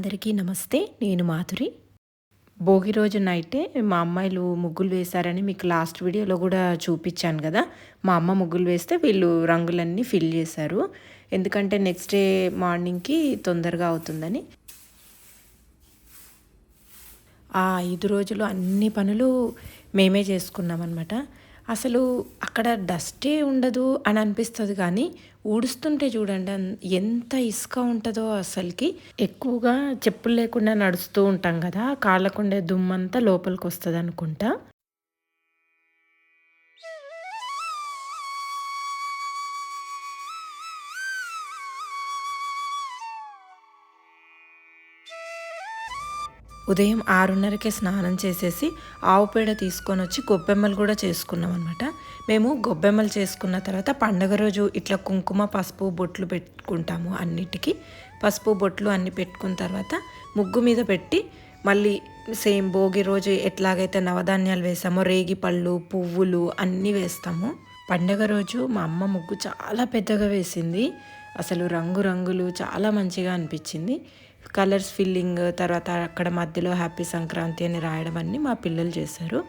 అందరికీ నమస్తే నేను మాధురి. భోగి రోజు అయితే మా అమ్మాయిలు ముగ్గులు వేశారని మీకు లాస్ట్ వీడియోలో కూడా చూపించాను కదా. మా అమ్మ ముగ్గులు వేస్తే వీళ్ళు రంగులన్నీ ఫిల్ చేశారు. ఎందుకంటే నెక్స్ట్ డే మార్నింగ్కి తొందరగా అవుతుందని. ఆ ఐదు రోజులు అన్ని పనులు మేమే చేసుకున్నాం అనమాట అసలు అక్కడ డస్టే ఉండదు అని అనిపిస్తుంది కానీ ఊడుస్తుంటే చూడండి ఎంత ఇసుక ఉంటుందో అసలుకి. ఎక్కువగా చెప్పులు లేకుండా నడుస్తూ ఉంటాం కదా కాళ్ళకుండే దుమ్మంతా లోపలికి వస్తుంది అనుకుంటా ఉదయం ఆరున్నరకే స్నానం చేసేసి ఆవు పేడ తీసుకొని వచ్చి గొబ్బెమ్మలు కూడా చేసుకున్నాం అనమాట మేము గొబ్బెమ్మలు చేసుకున్న తర్వాత పండగ రోజు ఇట్లా కుంకుమ పసుపు బొట్లు పెట్టుకుంటాము అన్నిటికీ. పసుపు బొట్లు అన్ని పెట్టుకున్న తర్వాత ముగ్గు మీద పెట్టి మళ్ళీ సేమ్ భోగి రోజు ఎట్లాగైతే నవధాన్యాలు వేసామో రేగి పళ్ళు పువ్వులు అన్నీ వేస్తాము. పండగ రోజు మా అమ్మ ముగ్గు చాలా పెద్దగా వేసింది. అసలు రంగురంగులు చాలా మంచిగా అనిపించింది. కలర్స్ ఫిల్లింగ్ తర్వాత అక్కడ మధ్యలో హ్యాపీ సంక్రాంతి అని రాయడం అన్నీ మా పిల్లలు చేశారు.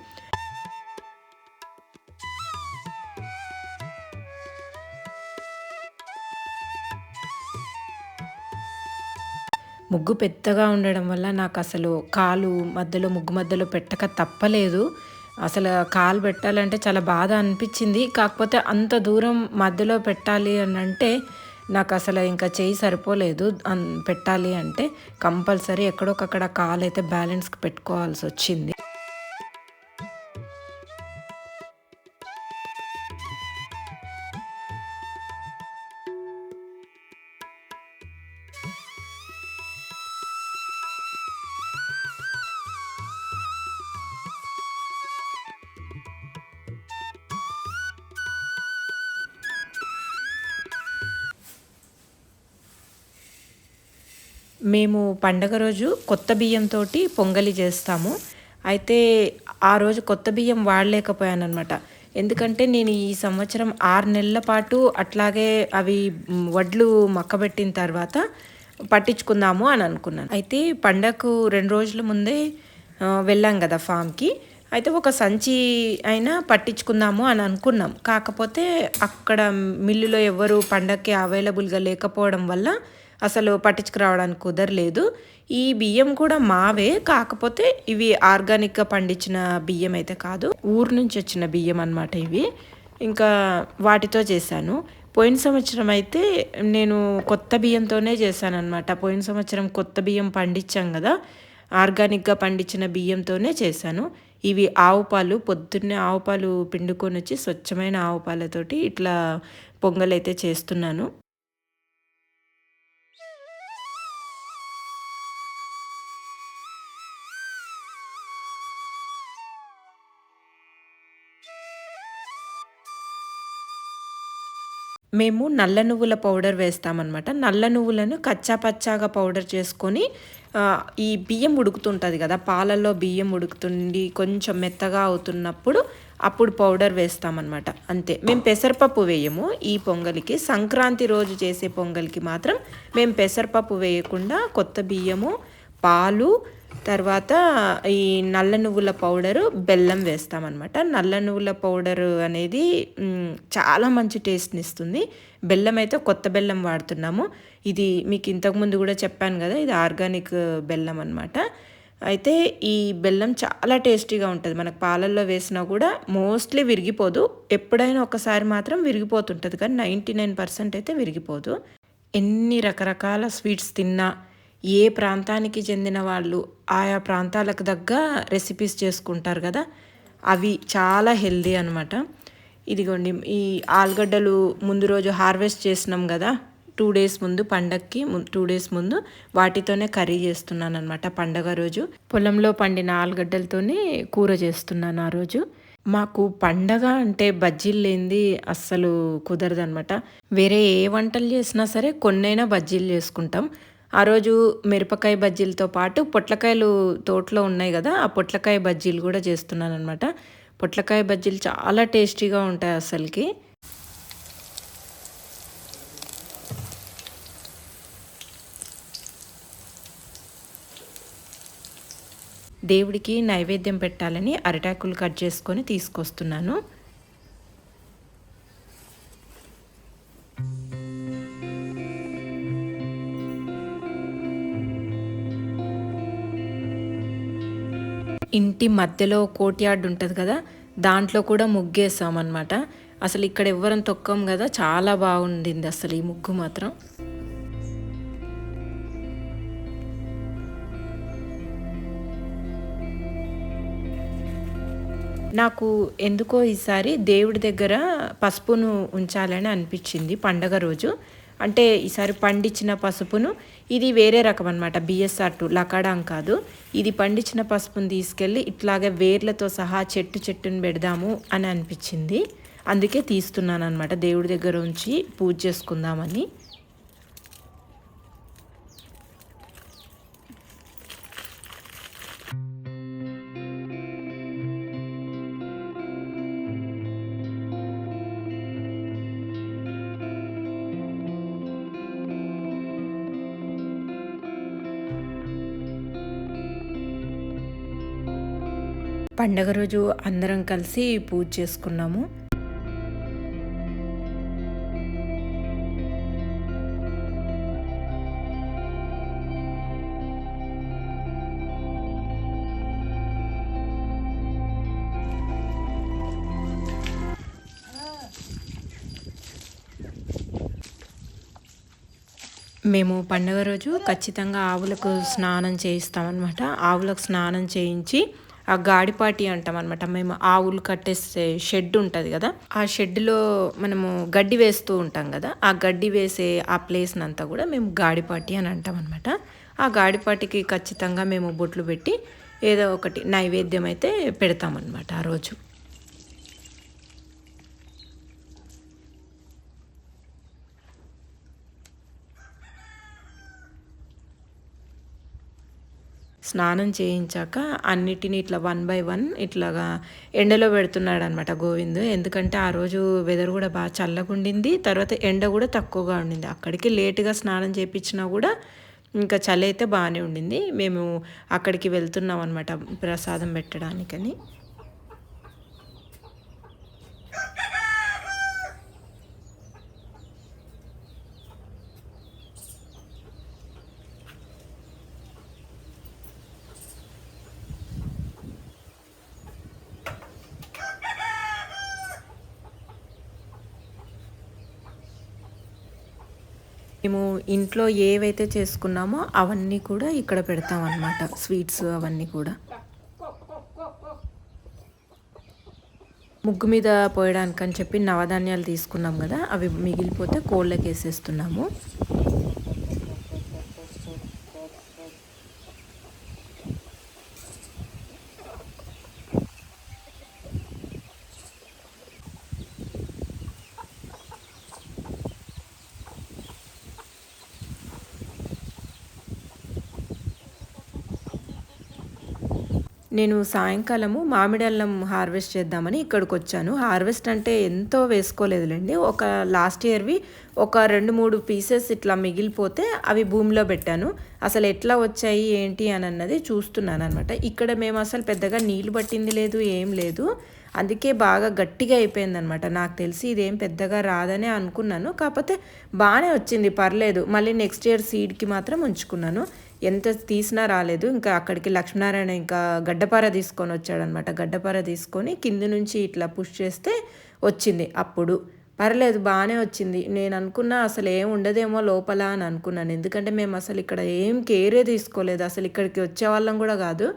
ముగ్గు పెద్దగా ఉండడం వల్ల నాకు అసలు కాలు మధ్యలో ముగ్గు మధ్యలో పెట్టక తప్పలేదు. అసలు కాలు పెట్టాలంటే చాలా బాధ అనిపించింది. కాకపోతే అంత దూరం మధ్యలో పెట్టాలి అని అంటే నాకు అసలు ఇంకా చేయి సరిపోలేదు. అన్- పెట్టాలి అంటే కంపల్సరీ ఎక్కడొకక్కడ కాలు అయితే బ్యాలెన్స్కి పెట్టుకోవాల్సి వచ్చింది మేము పండగ రోజు కొత్త బియ్యంతో పొంగలి చేస్తాము. అయితే ఆ రోజు కొత్త బియ్యం వాడలేకపోయాను అనమాట ఎందుకంటే నేను ఈ సంవత్సరం ఆరు నెలల పాటు అట్లాగే అవి వడ్లు మక్కబెట్టిన తర్వాత పట్టించుకుందాము అని అనుకున్నాను. అయితే పండగకు రెండు రోజుల ముందే వెళ్ళాం కదా ఫామ్కి. అయితే ఒక సంచి అయినా పట్టించుకుందాము అని అనుకున్నాం. కాకపోతే అక్కడ మిల్లులో ఎవరు పండగకి అవైలబుల్గా లేకపోవడం వల్ల అసలు పట్టించుకురావడానికి కుదరలేదు. ఈ బియ్యం కూడా మావే కాకపోతే ఇవి ఆర్గానిక్గా పండించిన బియ్యం అయితే కాదు. ఊరు నుంచి వచ్చిన బియ్యం అన్నమాట ఇవి. ఇంకా వాటితో చేశాను. పోయిన సంవత్సరం అయితే నేను కొత్త బియ్యంతోనే చేశానమాట పోయిన సంవత్సరం కొత్త బియ్యం పండించాం కదా ఆర్గానిక్గా పండించిన బియ్యంతోనే చేశాను. ఇవి ఆవు పాలు పొద్దున్నే ఆవు పాలు పిండుకొని వచ్చి స్వచ్ఛమైన ఆవు పాలతోటి ఇట్లా పొంగలైతే చేస్తున్నాను. మేము నల్ల నువ్వుల పౌడర్ వేస్తామన్నమాట. నల్ల నువ్వులను కచ్చా పచ్చాగా పౌడర్ చేసుకొని ఈ బియ్యం ఉడుకుతుంటుంది కదా పాలల్లో బియ్యం ఉడుకుతుండి కొంచెం మెత్తగా అవుతున్నప్పుడు అప్పుడు పౌడర్ వేస్తామన్నమాట. అంతే. మేము పెసరపప్పు వేయము. ఈ పొంగలికి సంక్రాంతి రోజు చేసే పొంగల్కి మాత్రం మేము పెసరపప్పు వేయకుండా కొత్త బియ్యము పాలు తర్వాత ఈ నల్ల నువ్వుల పౌడరు బెల్లం వేస్తామన్నమాట. నల్ల నువ్వుల పౌడర్ అనేది చాలా మంచి టేస్ట్ని ఇస్తుంది బెల్లం అయితే కొత్త బెల్లం వాడుతున్నాము. ఇది మీకు ఇంతకుముందు కూడా చెప్పాను కదా ఇది ఆర్గానిక్ బెల్లం అనమాట అయితే ఈ బెల్లం చాలా టేస్టీగా ఉంటుంది. మనకు పాలల్లో వేసినా కూడా మోస్ట్లీ విరిగిపోదు. ఎప్పుడైనా ఒకసారి మాత్రం విరిగిపోతుంటుంది. కానీ నైంటీ నైన్ పర్సెంట్ అయితే విరిగిపోదు. ఎన్ని రకరకాల స్వీట్స్ తిన్నా ఏ ప్రాంతానికి చెందిన వాళ్ళు ఆయా ప్రాంతాలకు తగ్గ రెసిపీస్ చేసుకుంటారు కదా అవి చాలా హెల్దీ అనమాట ఇదిగోండి ఈ ఆలుగడ్డలు ముందు రోజు హార్వెస్ట్ చేసినాం కదా టూ డేస్ ముందు పండక్కి టూ డేస్ ముందు వాటితోనే కర్రీ చేస్తున్నాను అనమాట పండగ రోజు. పొలంలో పండిన ఆలుగడ్డలతోనే కూర చేస్తున్నాను ఆ రోజు. మాకు పండగ అంటే బజ్జీలు లేనిది అస్సలు కుదరదనమాట వేరే ఏ వంటలు చేసినా సరే కొన్నైనా బజ్జీలు చేసుకుంటాం. ఆ రోజు మిరపకాయ బజ్జీలతో పాటు పొట్లకాయలు తోటలో ఉన్నాయి కదా ఆ పొట్లకాయ బజ్జీలు కూడా చేస్తున్నాను అనమాట పొట్లకాయ బజ్జీలు చాలా టేస్టీగా ఉంటాయి అసలుకి. దేవుడికి నైవేద్యం పెట్టాలని అరిటాకులు కట్ చేసుకొని తీసుకొస్తున్నాను. ఇంటి మధ్యలో కోర్ట్యార్డ్ ఉంటుంది కదా దాంట్లో కూడా ముగ్గేసామన్నమాట అనమాట అసలు ఇక్కడ ఎవ్వరం తొక్కం కదా చాలా బాగుండింది అసలు ఈ ముగ్గు మాత్రం. నాకు ఎందుకో ఈసారి దేవుడి దగ్గర పసుపును ఉంచాలని అనిపించింది పండగ రోజు. అంటే ఈసారి పండించిన పసుపును ఇది వేరే రకం అనమాట బిఎస్ఆర్ టూ లకాడాం కాదు. ఇది పండించిన పసుపును తీసుకెళ్ళి ఇట్లాగే వేర్లతో సహా చెట్టు చెట్టుని పెడదాము అని అనిపించింది. అందుకే తీస్తున్నాను అనమాట దేవుడి దగ్గర ఉంచి పూజ చేసుకుందామని. పండగ రోజు అందరం కలిసి పూజ చేసుకున్నాము. మేము పండగ రోజు ఖచ్చితంగా ఆవులకు స్నానం చేయిస్తామన్నమాట. ఆవులకు స్నానం చేయించి ఆ గాడిపాటి అంటాం అనమాట మేము ఆవులు కట్టేసే షెడ్ ఉంటుంది కదా ఆ షెడ్లో మనము గడ్డి వేస్తూ ఉంటాం కదా ఆ గడ్డి వేసే ఆ ప్లేస్ని అంతా కూడా మేము గాడిపాటి అని అంటాం అనమాట ఆ గాడిపాటికి ఖచ్చితంగా మేము బొట్లు పెట్టి ఏదో ఒకటి నైవేద్యం అయితే పెడతామన్నమాట ఆ రోజు. స్నానం చేయించాక అన్నిటిని ఇట్లా వన్ బై వన్ ఇట్లాగా ఎండలో పెడుతున్నాడు అనమాట గోవింద్. ఎందుకంటే ఆ రోజు వెదర్ కూడా బాగా చల్లగా ఉండింది తర్వాత ఎండ కూడా తక్కువగా ఉండింది. అక్కడికి లేటుగా స్నానం చేయించినా కూడా ఇంకా చలి అయితే బాగానే ఉండింది. మేము అక్కడికి వెళ్తున్నాం అనమాట ప్రసాదం పెట్టడానికని. మేము ఇంట్లో ఏవైతే చేసుకున్నామో అవన్నీ కూడా ఇక్కడ పెడతాం అన్నమాట స్వీట్స్ అవన్నీ కూడా. ముగ్గు మీద పోయడానికని చెప్పి నవధాన్యాలు తీసుకున్నాం కదా అవి మిగిలిపోతే కోళ్ళకి వేసేస్తున్నాము నేను సాయంకాలము మామిడి అల్లం హార్వెస్ట్ చేద్దామని ఇక్కడికి వచ్చాను హార్వెస్ట్ అంటే ఎంతో వేసుకోలేదులేండి. ఒక లాస్ట్ ఇయర్వి ఒక రెండు మూడు పీసెస్ ఇట్లా మిగిలిపోతే అవి భూమిలో పెట్టాను. అసలు ఎట్లా వచ్చాయి ఏంటి అని అన్నది చూస్తున్నాను అనమాట ఇక్కడ మేము అసలు పెద్దగా నీళ్ళు పట్టింది లేదు ఏం లేదు. అందుకే బాగా గట్టిగా అయిపోయిందనమాట నాకు తెలిసి ఇదేం పెద్దగా రాదనే అనుకున్నాను. కాకపోతే బాగానే వచ్చింది పర్లేదు. మళ్ళీ నెక్స్ట్ ఇయర్ సీడ్కి మాత్రం ఉంచుకున్నాను. ఎంత తీసినా రాలేదు. ఇంకా అక్కడికి లక్ష్మీనారాయణ ఇంకా గడ్డపార తీసుకొని వచ్చాడనమాట గడ్డపార తీసుకొని కింది నుంచి ఇట్లా పుష్ చేస్తే వచ్చింది. అప్పుడు పర్లేదు బాగానే వచ్చింది. నేను అనుకున్నా అసలు ఏం ఉండదేమో లోపల అని అనుకున్నాను. ఎందుకంటే మేము అసలు ఇక్కడ ఏం కేరే తీసుకోలేదు. అసలు ఇక్కడికి వచ్చే వాళ్ళం కూడా కాదు.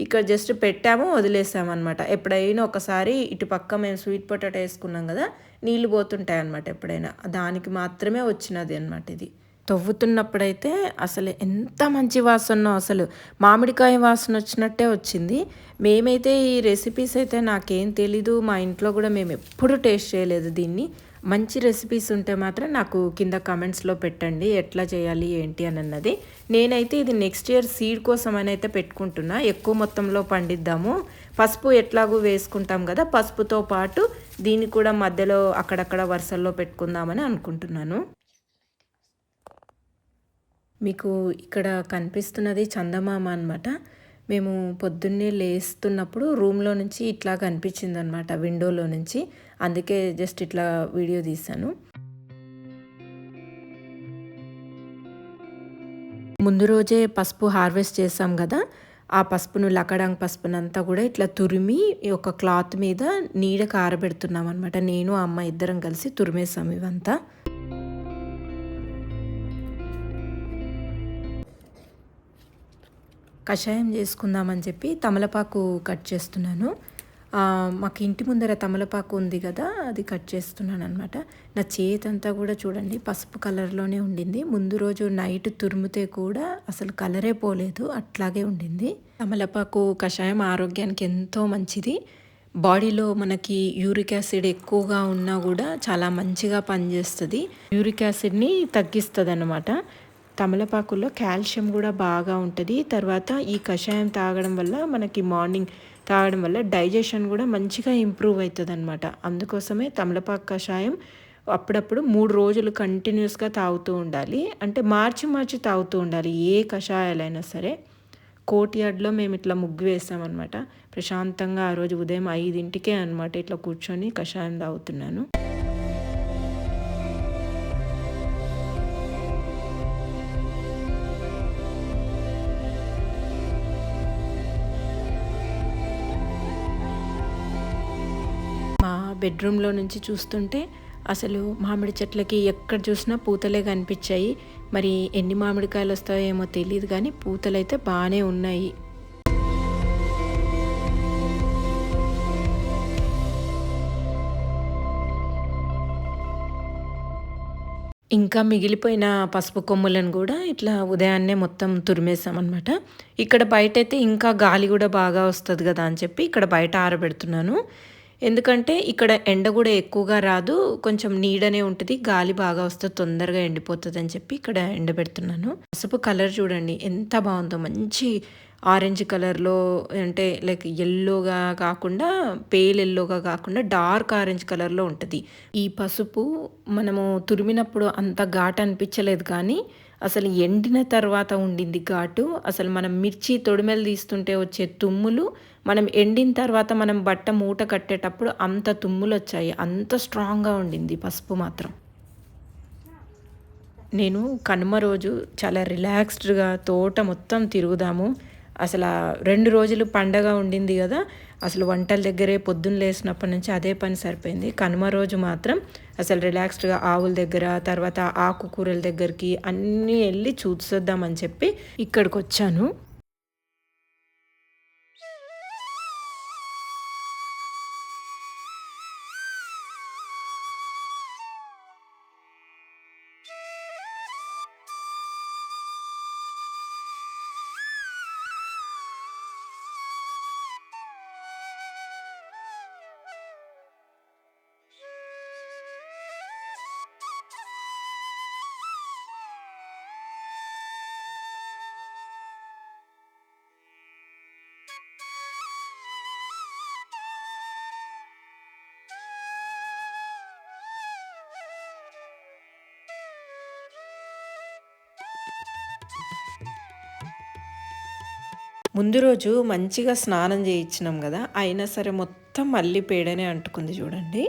ఇక్కడ జస్ట్ పెట్టాము వదిలేసామన్నమాట. ఎప్పుడైనా ఒకసారి ఇటు పక్క మేము స్వీట్ పొటాటో వేసుకున్నాం కదా నీళ్ళు పోతుంటాయి అనమాట ఎప్పుడైనా. దానికి మాత్రమే వచ్చినది అనమాట ఇది. తవ్వుతున్నప్పుడైతే అసలు ఎంత మంచి వాసనో అసలు మామిడికాయ వాసన వచ్చినట్టే వచ్చింది. మేమైతే ఈ రెసిపీస్ అయితే నాకేం తెలీదు. మా ఇంట్లో కూడా మేము ఎప్పుడు టేస్ట్ చేయలేదు దీన్ని. మంచి రెసిపీస్ ఉంటే మాత్రం నాకు కింద కమెంట్స్లో పెట్టండి. ఎట్లా చేయాలి ఏంటి అని అన్నది. నేనైతే ఇది నెక్స్ట్ ఇయర్ సీడ్ కోసం అని అయితే పెట్టుకుంటున్నా. ఎక్కువ మొత్తంలో పండిద్దాము. పసుపు ఎట్లాగూ వేసుకుంటాం కదా పసుపుతో పాటు దీన్ని కూడా మధ్యలో అక్కడక్కడ వరుసల్లో పెట్టుకుందామని అనుకుంటున్నాను. మీకు ఇక్కడ కనిపిస్తున్నది చందమామ అనమాట మేము పొద్దున్నే లేస్తున్నప్పుడు రూమ్లో నుంచి ఇట్లా కనిపించింది అనమాట విండోలో నుంచి. అందుకే జస్ట్ ఇట్లా వీడియో తీశాను. ముందు రోజే పసుపు హార్వెస్ట్ చేసాం కదా ఆ పసుపును లకడాంగ్ పసుపునంతా కూడా ఇట్లా తురిమి ఒక క్లాత్ మీద నీడ కారబెడుతున్నాం అనమాట నేను అమ్మ ఇద్దరం కలిసి తురిమేసాం ఇవంతా. కషాయం చేసుకుందామని చెప్పి తమలపాకు కట్ చేస్తున్నాను. మాకు ఇంటి ముందర తమలపాకు ఉంది కదా అది కట్ చేస్తున్నాను అనమాట నా చేతంతా కూడా చూడండి పసుపు కలర్లోనే ఉండింది. ముందు రోజు నైట్ తురిమితే కూడా అసలు కలరే పోలేదు అట్లాగే ఉండింది. తమలపాకు కషాయం ఆరోగ్యానికి ఎంతో మంచిది. బాడీలో మనకి యూరిక్ యాసిడ్ ఎక్కువగా ఉన్నా కూడా చాలా మంచిగా పనిచేస్తుంది. యూరిక్ యాసిడ్ని తగ్గిస్తుంది అనమాట తమలపాకుల్లో కాల్షియం కూడా బాగా ఉంటుంది. తర్వాత ఈ కషాయం తాగడం వల్ల మనకి మార్నింగ్ తాగడం వల్ల డైజెషన్ కూడా మంచిగా ఇంప్రూవ్ అవుతుంది అనమాట అందుకోసమే తమలపాకు కషాయం అప్పుడప్పుడు మూడు రోజులు కంటిన్యూస్గా తాగుతూ ఉండాలి. అంటే మార్చి మార్చి తాగుతూ ఉండాలి. ఏ కషాయాలైనా సరే. కోటియాడ్లో మేము ఇట్లా ముగ్గు వేసామన్నమాట. ప్రశాంతంగా ఆ రోజు ఉదయం ఐదింటికే అనమాట ఇట్లా కూర్చొని కషాయం తాగుతున్నాను. బెడ్రూమ్లో నుంచి చూస్తుంటే అసలు మామిడి చెట్లకి ఎక్కడ చూసినా పూతలే కనిపించాయి. మరి ఎన్ని మామిడికాయలు వస్తాయో ఏమో తెలియదు కానీ పూతలు అయితే బాగానే ఉన్నాయి. ఇంకా మిగిలిపోయిన పసుపు కొమ్ములను కూడా ఇట్లా ఉదయాన్నే మొత్తం తురిమేసామన్నమాట ఇక్కడ బయట అయితే ఇంకా గాలి కూడా బాగా వస్తుంది కదా అని చెప్పి ఇక్కడ బయట ఆరబెడుతున్నాను. ఎందుకంటే ఇక్కడ ఎండ కూడా ఎక్కువగా రాదు కొంచెం నీడనే ఉంటుంది గాలి బాగా వస్తే తొందరగా ఎండిపోతుంది అని చెప్పి ఇక్కడ ఎండబెడుతున్నాను పసుపు కలర్ చూడండి ఎంత బాగుందో మంచి ఆరెంజ్ కలర్లో అంటే లైక్ ఎల్లోగా కాకుండా పేల్ ఎల్లోగా కాకుండా డార్క్ ఆరెంజ్ కలర్లో ఉంటుంది. ఈ పసుపు మనము తురిమినప్పుడు అంత ఘాట్ అనిపించలేదు కానీ అసలు ఎండిన తర్వాత ఉండింది ఘాటు. అసలు మనం మిర్చి తొడిమెలు తీస్తుంటే వచ్చే తుమ్ములు మనం ఎండిన తర్వాత మనం బట్ట మూట కట్టేటప్పుడు అంత తుమ్ములు వచ్చాయి అంత స్ట్రాంగ్గా ఉండింది పసుపు మాత్రం. నేను కనుమ రోజు చాలా రిలాక్స్డ్గా తోట మొత్తం తిరుగుదాము. అసలు రెండు రోజులు పండగ ఉండింది కదా అసలు వంటల దగ్గరే పొద్దున్న లేసినప్పటి నుంచి అదే పని సరిపోయింది. కనుమ రోజు మాత్రం అసలు రిలాక్స్డ్గా ఆవుల దగ్గర తర్వాత ఆకుకూరల దగ్గరికి అన్నీ వెళ్ళి చూసొద్దామని చెప్పి ఇక్కడికి వచ్చాను ముందు రోజు మంచిగా స్నానం చేయించినాం కదా అయినా సరే మొత్తం మళ్ళీ పేడనే అంటుకుంది చూడండి.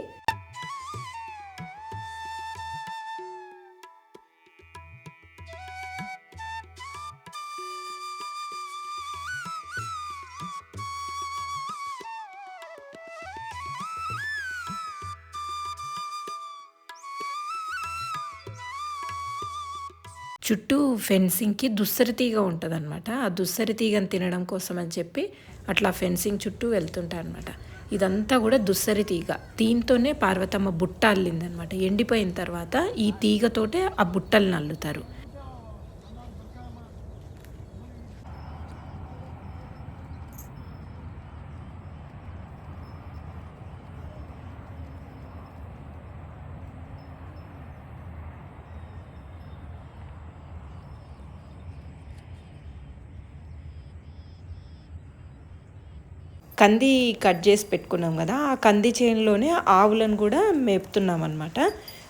చుట్టూ ఫెన్సింగ్కి దుస్సరి తీగ ఉంటుంది అనమాట ఆ దుస్సరి తీగను తినడం కోసం అని చెప్పి అట్లా ఫెన్సింగ్ చుట్టూ వెళ్తుంటారనమాట ఇదంతా కూడా దుస్సరి తీగ. దీంతోనే పార్వతమ్మ బుట్ట అల్లిందనమాట ఎండిపోయిన తర్వాత ఈ తీగతోటే ఆ బుట్టలు అల్లుతారు కంది కట్ చేసి పెట్టుకున్నాం కదా ఆ కంది చేనులోనే ఆవులను కూడా మేపుతున్నాం అనమాట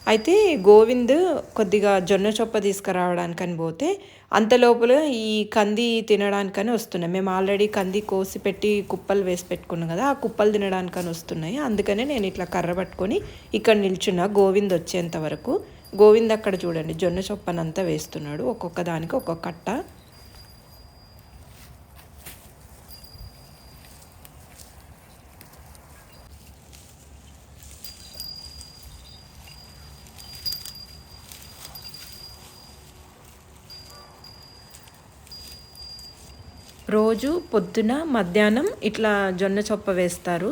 అయితే గోవింద్ కొద్దిగా జొన్న చొప్ప తీసుకురావడానికని పోతే అంత లోపల ఈ కంది తినడానికని వస్తున్నాయి. మేము ఆల్రెడీ కంది కోసి పెట్టి కుప్పలు వేసి పెట్టుకున్నాం కదా ఆ కుప్పలు తినడానికని వస్తున్నాయి. అందుకనే నేను ఇట్లా కర్ర పట్టుకొని ఇక్కడ నిల్చున్నా గోవింద్ వచ్చేంత వరకు. గోవింద్ అక్కడ చూడండి జొన్న చొప్పనంతా వేస్తున్నాడు. ఒక్కొక్క దానికి ఒక్కొక్క కట్ట. రోజు పొద్దున మధ్యాహ్నం ఇట్లా జొన్న చొప్ప వేస్తారు.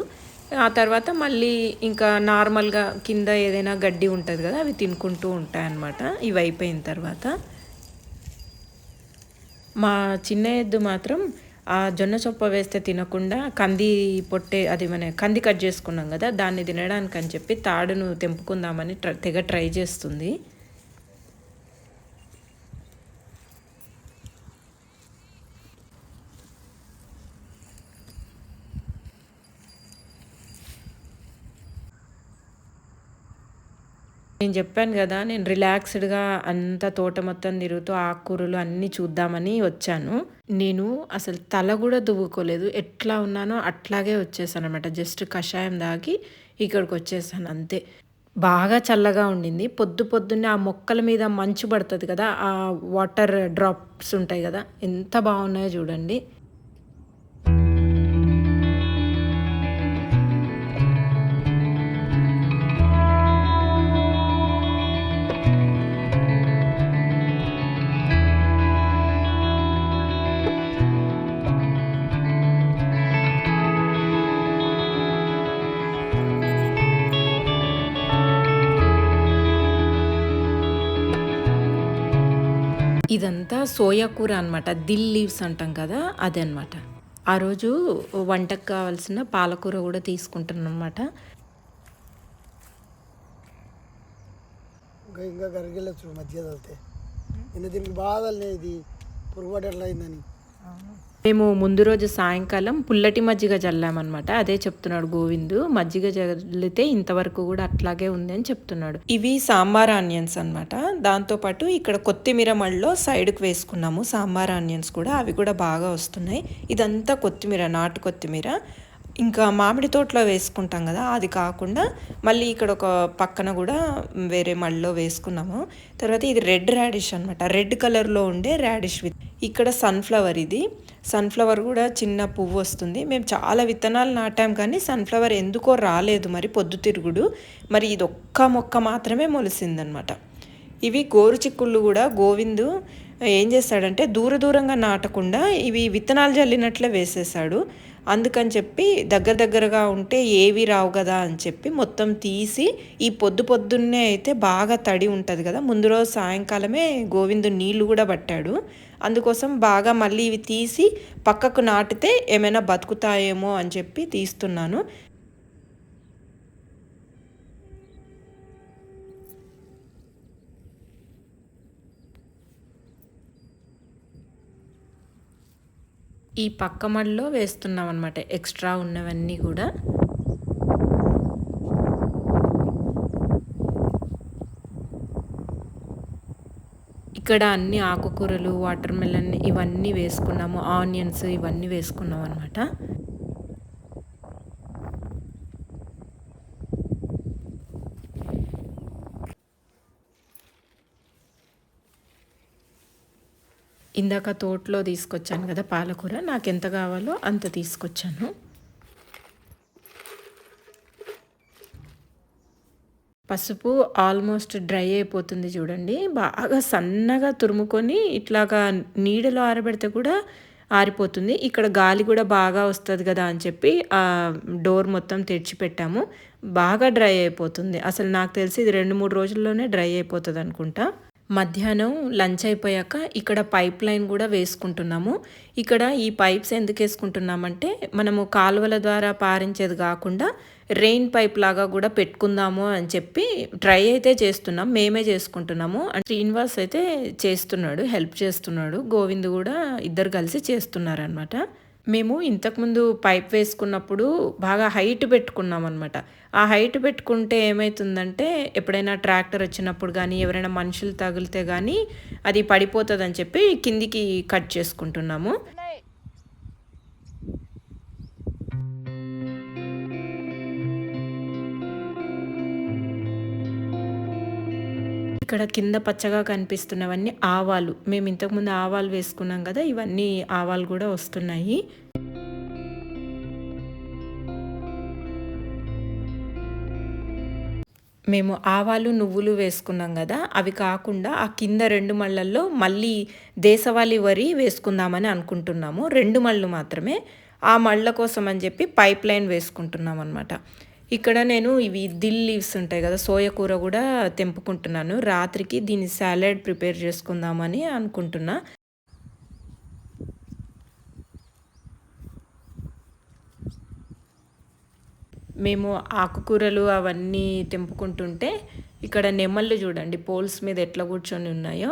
ఆ తర్వాత మళ్ళీ ఇంకా నార్మల్గా కింద ఏదైనా గడ్డి ఉంటుంది కదా అవి తినుకుంటూ ఉంటాయన్నమాట. ఇవి అయిపోయిన తర్వాత మా చిన్న ఎద్దు మాత్రం ఆ జొన్న చొప్ప వేస్తే తినకుండా కంది పొట్టే అది మన కంది కట్ చేసుకున్నాం కదా దాన్ని తినడానికి అని చెప్పి తాడును తెంపుకుందామని ట్ర తెగ ట్రై చేస్తుంది. నేను చెప్పాను కదా నేను రిలాక్స్డ్గా అంత తోట మొత్తం తిరుగుతూ ఆకుకూరలు అన్నీ చూద్దామని వచ్చాను. నేను అసలు తల కూడా దువ్వుకోలేదు. ఎట్లా ఉన్నానో అట్లాగే వచ్చేసాను అనమాట జస్ట్ కషాయం దాగి ఇక్కడికి వచ్చేసాను అంతే. బాగా చల్లగా ఉండింది. పొద్దు పొద్దున్నే ఆ మొక్కల మీద మంచు పడుతుంది కదా ఆ వాటర్ డ్రాప్స్ ఉంటాయి కదా ఎంత బాగున్నాయో చూడండి. సోయా కూర అనమాట దిల్ లీవ్స్ అంటాం కదా అదే అనమాట ఆ రోజు వంటకు కావాల్సిన పాలకూర కూడా తీసుకుంటాను అనమాట ఇంకా కరిగిల్లచ్చు మధ్య తగిలితే నిన్న దీనికి బాధ ఇది. పురుగుబాటు ఎట్లా అయిందని. మేము ముందు రోజు సాయంకాలం పుల్లటి మజ్జిగ చల్లామన్నమాట అదే చెప్తున్నాడు గోవిందు. మజ్జిగ చల్లితే ఇంతవరకు కూడా అట్లాగే ఉంది అని చెప్తున్నాడు. ఇవి సాంబార్ ఆనియన్స్ అనమాట దాంతోపాటు ఇక్కడ కొత్తిమీర మళ్ళీ సైడ్కి వేసుకున్నాము. సాంబార్ ఆనియన్స్ కూడా అవి కూడా బాగా వస్తున్నాయి. ఇదంతా కొత్తిమీర నాటు కొత్తిమీర. ఇంకా మామిడి తోటలో వేసుకుంటాం కదా అది కాకుండా మళ్ళీ ఇక్కడ ఒక పక్కన కూడా వేరే మళ్ళీ వేసుకున్నాము. తర్వాత ఇది రెడ్ రాడిష్ అనమాట రెడ్ కలర్లో ఉండే రాడిష్ విత్ ఇక్కడ సన్ఫ్లవర్ ఇది. సన్ఫ్లవర్ కూడా చిన్న పువ్వు వస్తుంది. మేము చాలా విత్తనాలు నాటాం కానీ సన్ఫ్లవర్ ఎందుకో రాలేదు మరి పొద్దుతిరుగుడు. మరి ఇది ఒక్క మొక్క మాత్రమే మొలిసిందనమాట ఇవి గోరు చిక్కుళ్ళు కూడా గోవిందు ఏం చేస్తాడంటే దూర దూరంగా నాటకుండా ఇవి విత్తనాలు జల్లినట్లే వేసేసాడు. అందుకని చెప్పి దగ్గర దగ్గరగా ఉంటే ఏవి రావు కదా అని చెప్పి మొత్తం తీసి ఈ పొద్దు పొద్దున్నే అయితే బాగా తడి ఉంటుంది కదా. ముందు రోజు సాయంకాలమే గోవిందు నీళ్ళు కూడా పట్టాడు. అందుకోసం బాగా మళ్ళీ ఇవి తీసి పక్కకు నాటితే ఏమైనా బతుకుతాయేమో అని చెప్పి తీస్తున్నాను. ఈ పక్క మడిలో వేస్తున్నాం అనమాట ఎక్స్ట్రా ఉన్నవన్నీ కూడా. ఇక్కడ అన్ని ఆకుకూరలు వాటర్ మెలన్ ఇవన్నీ వేసుకున్నాము. ఆనియన్స్ ఇవన్నీ వేసుకున్నాం అనమాట ఇందాక తోటలో తీసుకొచ్చాను కదా పాలకూర. నాకు ఎంత కావాలో అంత తీసుకొచ్చాను. పసుపు ఆల్మోస్ట్ డ్రై అయిపోతుంది చూడండి. బాగా సన్నగా తురుముకొని ఇట్లాగా నీడలో ఆరబెడితే కూడా ఆరిపోతుంది. ఇక్కడ గాలి కూడా బాగా వస్తుంది కదా అని చెప్పి ఆ డోర్ మొత్తం తెరిచిపెట్టాము బాగా డ్రై అయిపోతుంది. అసలు నాకు తెలిసి ఇది రెండు మూడు రోజుల్లోనే డ్రై అయిపోతుంది అనుకుంటా మధ్యాహ్నం లంచ్ అయిపోయాక ఇక్కడ పైప్ లైన్ కూడా వేసుకుంటున్నాము. ఇక్కడ ఈ పైప్స్ ఎందుకు వేసుకుంటున్నామంటే మనము కాలువల ద్వారా పారించేది కాకుండా రెయిన్ పైప్ లాగా కూడా పెట్టుకుందాము అని చెప్పి ట్రై అయితే చేస్తున్నాం. మేమే చేసుకుంటున్నాము. అండ్ శ్రీనివాస్ అయితే చేస్తున్నాడు హెల్ప్ చేస్తున్నాడు. గోవింద్ కూడా ఇద్దరు కలిసి చేస్తున్నారనమాట మేము ఇంతకుముందు పైప్ వేసుకున్నప్పుడు బాగా హైట్ పెట్టుకున్నాం అనమాట ఆ హైట్ పెట్టుకుంటే ఏమవుతుందంటే ఎప్పుడైనా ట్రాక్టర్ వచ్చినప్పుడు కానీ ఎవరైనా మనుషులు తగిలితే కానీ అది పడిపోతుందని చెప్పి కిందికి కట్ చేసుకుంటున్నాము. ఇక్కడ కింద పచ్చగా కనిపిస్తున్నవన్నీ ఆవాలు. మేము ఇంతకుముందు ఆవాలు వేసుకున్నాం కదా ఇవన్నీ ఆవాలు కూడా వస్తున్నాయి. మేము ఆవాలు నువ్వులు వేసుకున్నాం కదా అవి కాకుండా ఆ కింద రెండు మళ్ళల్లో మళ్ళీ దేశవాళీ వరి వేసుకుందామని అనుకుంటున్నాము. రెండు మళ్ళు మాత్రమే. ఆ మళ్ళ కోసం అని చెప్పి పైప్ లైన్ వేసుకుంటున్నాం అనమాట ఇక్కడ నేను ఇవి దిల్ లీవ్స్ ఉంటాయి కదా సోయ కూర కూడా తెంపుకుంటున్నాను. రాత్రికి దీని సాలెడ్ ప్రిపేర్ చేసుకుందామని అనుకుంటున్నా. మేము ఆకుకూరలు అవన్నీ తెంపుకుంటుంటే ఇక్కడ నెమళ్ళు చూడండి పోల్స్ మీద ఎట్లా కూర్చొని ఉన్నాయో.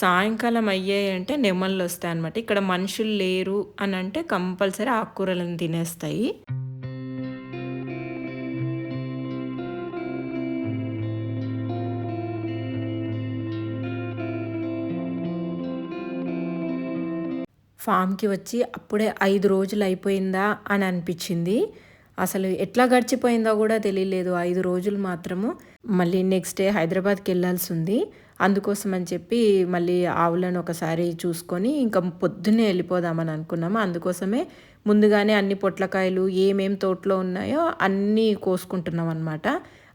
సాయంకాలం అయ్యాయి అంటే నెమళ్ళు వస్తాయి అనమాట ఇక్కడ మనుషులు లేరు అని అంటే కంపల్సరీ ఆకుకూరలను తినేస్తాయి. ఫామ్కి వచ్చి అప్పుడే ఐదు రోజులు అయిపోయిందా అని అనిపించింది. అసలు ఎట్లా గడిచిపోయిందో కూడా తెలియలేదు. ఐదు రోజులు మాత్రము మళ్ళీ నెక్స్ట్ డే హైదరాబాద్కి వెళ్ళాల్సి ఉంది. అందుకోసం అని చెప్పి మళ్ళీ ఆవులను ఒకసారి చూసుకొని ఇంకా పొద్దున్నే వెళ్ళిపోదామని అనుకున్నాము. అందుకోసమే ముందుగానే అన్ని పొట్లకాయలు ఏమేం తోటలో ఉన్నాయో అన్నీ కోసుకుంటున్నాం అనమాట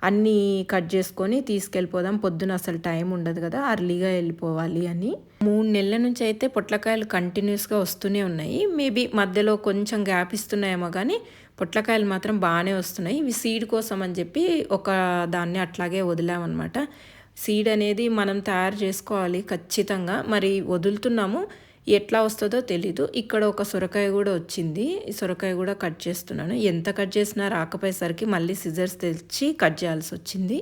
అన్నీ కట్ చేసుకొని తీసుకెళ్ళిపోదాం. పొద్దున అసలు టైం ఉండదు కదా అర్లీగా వెళ్ళిపోవాలి అని. మూడు నెలల నుంచి అయితే పొట్లకాయలు కంటిన్యూస్గా వస్తూనే ఉన్నాయి. మేబీ మధ్యలో కొంచెం గ్యాప్ ఇస్తున్నాయేమో కానీ పొట్లకాయలు మాత్రం బాగానే వస్తున్నాయి. ఇవి సీడ్ కోసం అని చెప్పి ఒక దాన్ని అట్లాగే వదిలామన్నమాట. సీడ్ అనేది మనం తయారు చేసుకోవాలి ఖచ్చితంగా. మరి వదులుతున్నాము. ఎట్లా వస్తుందో తెలీదు. ఇక్కడ ఒక సొరకాయ కూడా వచ్చింది. ఈ సొరకాయ కూడా కట్ చేస్తున్నాను. ఎంత కట్ చేసినా రాకపోయేసరికి మళ్ళీ సిజర్స్ తెచ్చి కట్ చేయాల్సి వచ్చింది.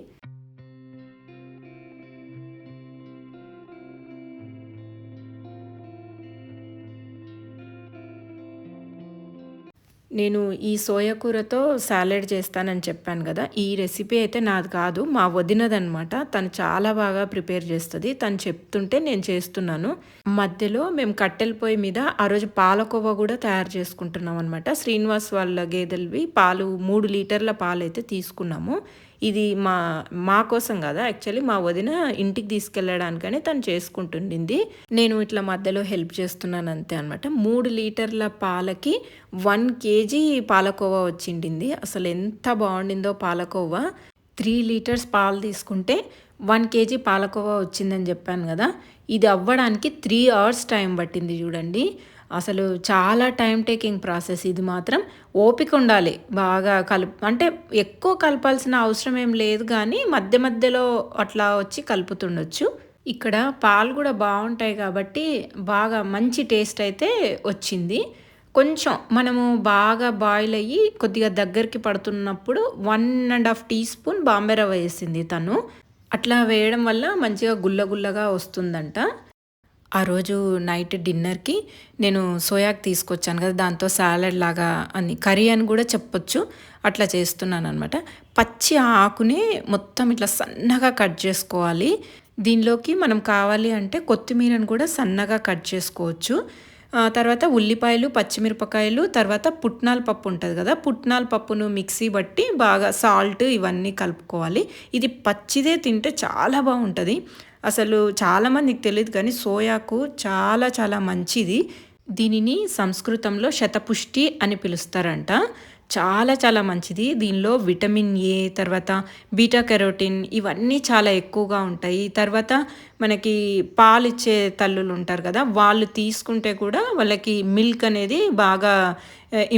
నేను ఈ సోయా కూరతో సాలెడ్ చేస్తానని చెప్పాను కదా ఈ రెసిపీ అయితే నాది కాదు మా వదినదనమాట తను చాలా బాగా ప్రిపేర్ చేస్తుంది. తను చెప్తుంటే నేను చేస్తున్నాను. మధ్యలో మేము కట్టెల పొయ్యి మీద ఆ రోజు పాలకోవ కూడా తయారు చేసుకుంటున్నాం అనమాట శ్రీనివాస్ వాళ్ళ గేదెలవి పాలు మూడు లీటర్ల పాలు అయితే తీసుకున్నాము. ఇది మా మా కోసం కదా యాక్చువల్లీ మా వదిన ఇంటికి తీసుకెళ్ళడానికనే తను చేసుకుంటుండింది. నేను ఇట్లా మధ్యలో హెల్ప్ చేస్తున్నాను అంతే అనమాట మూడు లీటర్ల పాలకి వన్ కేజీ పాలకోవా వచ్చిండింది. అసలు ఎంత బాగుండిందో పాలకోవా. త్రీ లీటర్స్ పాలు తీసుకుంటే వన్ కేజీ పాలకోవా వచ్చిందని చెప్పాను కదా. ఇది అవ్వడానికి త్రీ అవర్స్ టైం పట్టింది చూడండి. అసలు చాలా టైం టేకింగ్ ప్రాసెస్ ఇది మాత్రం ఓపిక ఉండాలి. బాగా కలుపు అంటే ఎక్కువ కలపాల్సిన అవసరం ఏం లేదు కానీ మధ్య మధ్యలో అట్లా వచ్చి కలుపుతుండొచ్చు. ఇక్కడ పాలు కూడా బాగుంటాయి కాబట్టి బాగా మంచి టేస్ట్ అయితే వచ్చింది. కొంచెం మనము బాగా బాయిల్ అయ్యి కొద్దిగా దగ్గరికి పడుతున్నప్పుడు one and half teaspoon Bombay రవ్వ వేసింది తను. అట్లా వేయడం వల్ల మంచిగా గుల్లగుల్లగా వస్తుందంట. ఆ రోజు నైట్ డిన్నర్కి నేను సోయాకి తీసుకొచ్చాను కదా దాంతో సాలడ్ లాగా అని కర్రీ అని కూడా చెప్పొచ్చు. అట్లా చేస్తున్నాను అనమాట పచ్చి ఆకునే మొత్తం ఇట్లా సన్నగా కట్ చేసుకోవాలి. దీనిలోకి మనం కావాలి అంటే కొత్తిమీరను కూడా సన్నగా కట్ చేసుకోవచ్చు. తర్వాత ఉల్లిపాయలు పచ్చిమిరపకాయలు తర్వాత పుట్నాల పప్పు ఉంటుంది కదా పుట్నాల పప్పును మిక్సీ బట్టి బాగా సాల్ట్ ఇవన్నీ కలుపుకోవాలి. ఇది పచ్చిదే తింటే చాలా బాగుంటుంది. అసలు చాలామందికి తెలియదు కానీ సోయాకు చాలా చాలా మంచిది. దీనిని సంస్కృతంలో శతపుష్టి అని పిలుస్తారంట. చాలా చాలా మంచిది. దీనిలో విటమిన్ ఏ తర్వాత బీటా కెరోటిన్ ఇవన్నీ చాలా ఎక్కువగా ఉంటాయి. తర్వాత మనకి పాలు ఇచ్చే తల్లులు ఉంటారు కదా వాళ్ళు తీసుకుంటే కూడా వాళ్ళకి మిల్క్ అనేది బాగా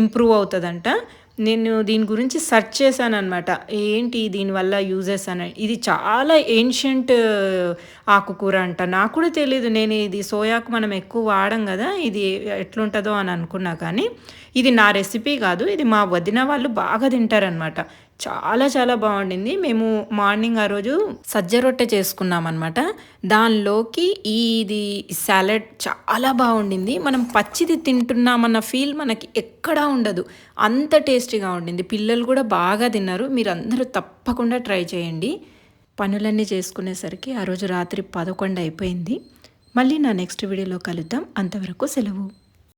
ఇంప్రూవ్ అవుతుందంట. నేను దీని గురించి సెర్చ్ చేశాను అనమాట ఏంటి దీనివల్ల యూజెస్ అని. ఇది చాలా ఏన్షియంట్ ఆకుకూర అంట. నాకు కూడా తెలియదు నేను ఇది సోయాకు మనం ఎక్కువ వాడం కదా ఇది ఎట్లుంటుందో అని అనుకున్నా కానీ ఇది నా రెసిపీ కాదు. ఇది మా వదిన వాళ్ళు బాగా తింటారనమాట చాలా చాలా బాగుండింది. మేము మార్నింగ్ ఆ రోజు సజ్జ రొట్టె చేసుకున్నాం అనమాట దానిలోకి ఇది సాలెడ్ చాలా బాగుండింది. మనం పచ్చిది తింటున్నామన్న ఫీల్ మనకి ఎక్కడా ఉండదు. అంత టేస్టీగా ఉండింది. పిల్లలు కూడా బాగా తిన్నారు. మీరు అందరూ తప్పకుండా ట్రై చేయండి. పనులన్నీ చేసుకునేసరికి ఆ రోజు రాత్రి పదకొండు అయిపోయింది. మళ్ళీ నా నెక్స్ట్ వీడియోలో కలుద్దాం. అంతవరకు సెలవు.